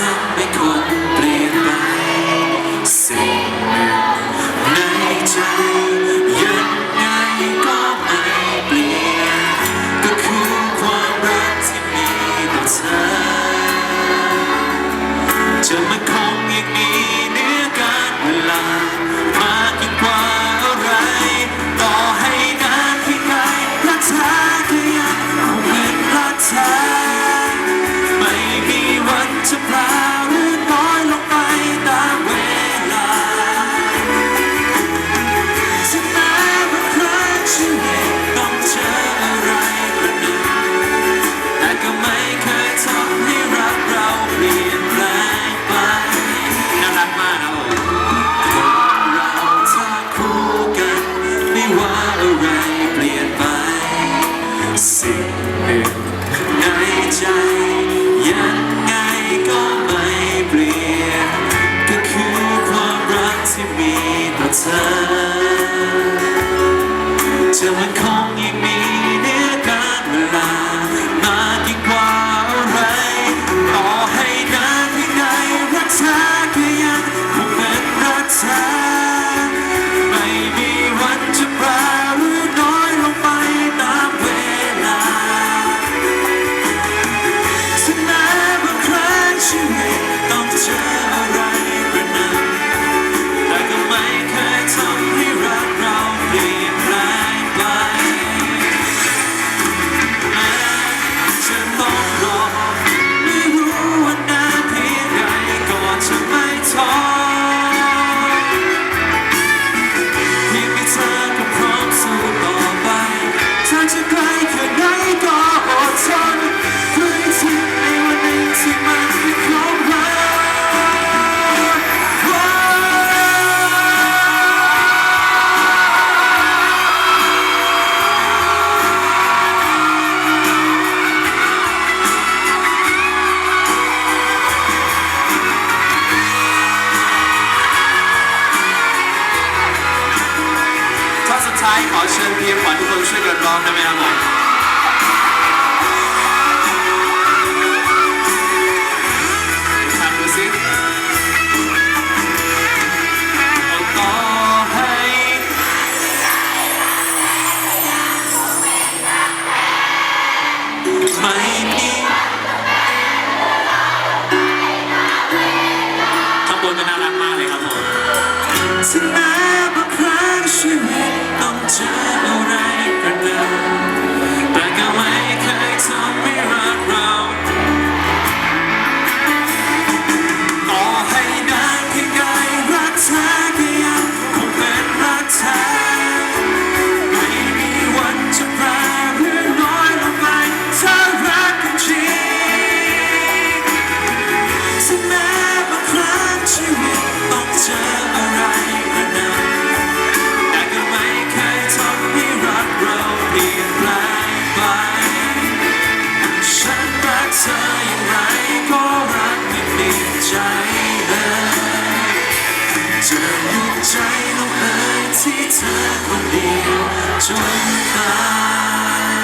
to ยิ้มขอทุกคนช่วยกันร้องได้มครับผมทำดูสิต่อให้ไม่มีข้งบนก็น่ารักมากเลยครับผม ถึงแม้บางครั้งชีวิตต้องเจอ จะอยู่กับใจลมหายที่เธอคนเดียวจนตาย